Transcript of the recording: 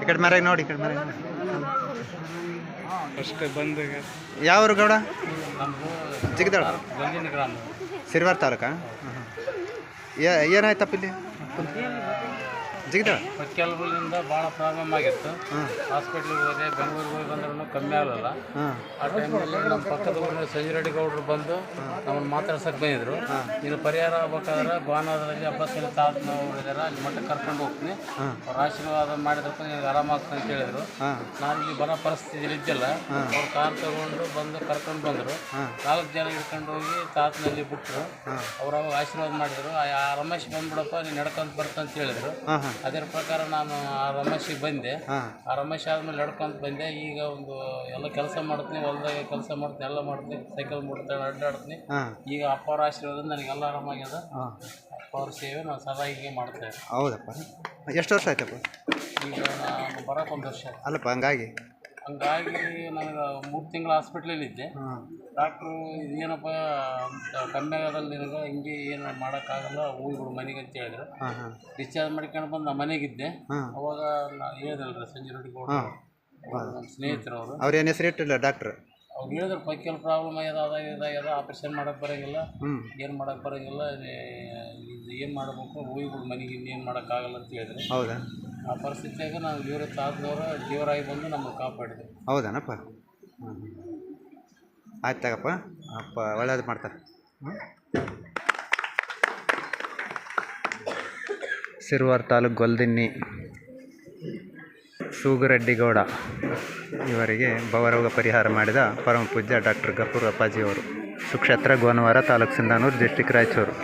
ಈ ಕಡೆ ಮರೆಗೆ ನೋಡಿ ಈ ಕಡೆ ಮರೆಗೆ ನೋಡಿ. ಅಷ್ಟೇ ಬಂದು ಗೌಡ? ಜಿಗದಾಳ ಸಿರ್ವಾರ್ ತಾಲೂಕಾ? ಏನಾಯ್ತಪ್ಪ ಇಲ್ಲಿ? ಜಿಗದಾಳ ಕೆಲವರಿಂದ ಭಾಳ ಪ್ರಾಬ್ಲಮ್ ಆಗಿತ್ತು. ಹಾಸ್ಪಿಟ್ಲಿಗೆ ಹೋದೆ ಬೆಂಗಳೂರಿಗೆ ಹೋಗಿ ಬಂದ್ರೂ ಕಮ್ಮಿ ಆಗಲ್ಲ ಆ ಟೈಮಲ್ಲಿ ನಮ್ಮ ಪಕ್ಕದ ಊರಿನ ಸಂಜಯರೆಡ್ಡಿ ಗೌಡರು ಬಂದು ನಮ್ಮನ್ನು ಮಾತಾಡ್ಸಕ್ಕೆ ಬಂದಿದ್ರು. ಇದು ಪರಿಹಾರ ಆಗ್ಬೇಕಾದ್ರೆ ಗೋನಾದಲ್ಲಿ ಅಬ್ಬಸ್ಸಿನ ತಾತನವ್ರು ಇದ್ದಾರೆ ಅಲ್ಲಿ ಮಟ್ಟಕ್ಕೆ ಕರ್ಕೊಂಡು ಹೋಗ್ತೀನಿ. ಅವ್ರ ಆಶೀರ್ವಾದ ಮಾಡಿದಪ್ಪ ನಿನಗೆ ಆರಾಮಾಗ್ತದೆ ಅಂತ ಹೇಳಿದ್ರು. ನಾನು ಇಲ್ಲಿ ಬರೋ ಪರಿಸ್ಥಿತಿಯಲ್ಲಿ ಇದ್ದಿಲ್ಲ. ಅವ್ರು ಕಾರ್ ತಗೊಂಡು ಬಂದು ಕರ್ಕೊಂಡು ಬಂದರು. ನಾಲ್ಕು ಜನ ಹಿಡ್ಕೊಂಡು ಹೋಗಿ ತಾತನಲ್ಲಿ ಬಿಟ್ಟರು ಅವ್ರು ಅವಾಗ ಆಶೀರ್ವಾದ ಮಾಡಿದ್ರು. ಆ ರಮೇಶ್ ಬಂದ್ಬಿಡಪ್ಪ ನೀನು ನಡ್ಕೊಂತ ಬರ್ತಂತ ಹೇಳಿದ್ರು. ಅದರ ಪ್ರಕಾರ ನಾನು ಆ ರಮೇಶಿಗೆ ಬಂದೆ. ಆ ರಮೇಶ್ ಆದ್ಮೇಲೆ ನಡ್ಕೊಂತ ಬಂದೆ. ಈಗ ಒಂದು ಎಲ್ಲ ಕೆಲಸ ಮಾಡ್ತೀನಿ ಹೊಲ್ದಾಗ ಕೆಲಸ ಮಾಡ್ತೀನಿ ಎಲ್ಲ ಮಾಡ್ತೀನಿ ಸೈಕಲ್ ಮುಡ್ತಾಳೆ ಅಡ್ಡಾಡ್ತೀನಿ. ಈಗ ಅಪ್ಪವ್ರ ಆಶೀರ್ವಾದ ನನಗೆಲ್ಲ ಆರಾಮಾಗ್ಯದ ಅಪ್ಪವ್ರ ಅಪ್ಪ ಅವ್ರ ಸೇವೆ ನಾನು ಸದಾ ಹೀಗೆ ಮಾಡ್ತಾ ಇದ್ದೆ ಹೌದಪ್ಪ. ಎಷ್ಟು ವರ್ಷ ಆಯ್ತಪ್ಪ? ಈಗ ನಾನು ಬರೋಕೆ ಒಂದು ವರ್ಷ ಅಲ್ಲಪ್ಪ ಹಂಗಾಗಿ. ಹಂಗಾಗಿ ನನಗೆ ಮೂರು ತಿಂಗಳು ಹಾಸ್ಪಿಟ್ಲಲ್ಲಿ ಇದ್ದೆ. ಡಾಕ್ಟ್ರು ಏನಪ್ಪ ಅಂತ ಕಮ್ಮಿ ಆಗೋದಲ್ಲಿ ನಿನಗೆ ಹಿಂಗೆ ಏನು ಮಾಡೋಕ್ಕಾಗಲ್ಲ ಹೋಗ್ಬಿಡು ಮನೆಗೆ ಅಂತ ಹೇಳಿದ್ರು. ಡಿಸ್ಚಾರ್ಜ್ ಮಾಡ್ಕೊಂಡು ಬಂದು ನಾನು ಮನೆಗಿದ್ದೆ ಅವಾಗ ನಾನು ಹೇಳಿದಲ್ರಿ ಸಂಜೆ ರೆಡ್ಡಿ ಗೌಡ ನಮ್ಮ ಸ್ನೇಹಿತರವರು ಅವ್ರೇನು ಹೆಸರು ಇಟ್ಟಿಲ್ಲ ಡಾಕ್ಟ್ರ್ ಅವ್ರು ಹೇಳಿದ್ರು ಪೈಕಲ್ ಪ್ರಾಬ್ಲಮ್ ಆಗ್ಯದ ಅದಾಗ ಇದಾಗ್ಯದ ಆಪ್ರೇಷನ್ ಮಾಡಕ್ಕೆ ಬರೋಂಗಿಲ್ಲ ಏನು ಮಾಡಕ್ಕೆ ಬರೋಂಗಿಲ್ಲ ಇದು ಏನು ಮಾಡಬೇಕು ಹೋಗ್ಬಿಡು ಮನೆಗೆ ಇನ್ನೇನು ಮಾಡೋಕ್ಕಾಗಲ್ಲ ಅಂತ ಹೇಳಿದ್ರು. ಹೌದಾ? ಆ ಪರಿಸ್ಥಿತಿಯಾಗ ನಾವು ಇವರು ತಾತದವರು ದೇವರಾಗಿ ಬಂದು ನಮ್ಮ ಕಾಪಾಡಿದ್ರು. ಹೌದಾನಪ್ಪ? ಆಯ್ತು ತಗಪ್ಪ. ಅಪ್ಪ, ಒಳ್ಳೇದು ಮಾಡ್ತಾರೆ. ಸಿರುವಾರ್ ತಾಲೂಕು ಗೊಲ್ದಿನ್ನಿ ಸೂಗುರೆಡ್ಡಿಗೌಡ ಇವರಿಗೆ ಭವರೋಗ ಪರಿಹಾರ ಮಾಡಿದ ಪರಮ ಪೂಜ್ಯ ಡಾಕ್ಟರ್ ಗಫೂರ್ ಅಪ್ಪಾಜಿಯವರು, ಸುಕ್ಷೇತ್ರ, ಗೋನವಾರ ತಾಲೂಕು ಸಿಂಧಾನೂರು ಡಿಸ್ಟಿಕ್ ರಾಯಚೂರು.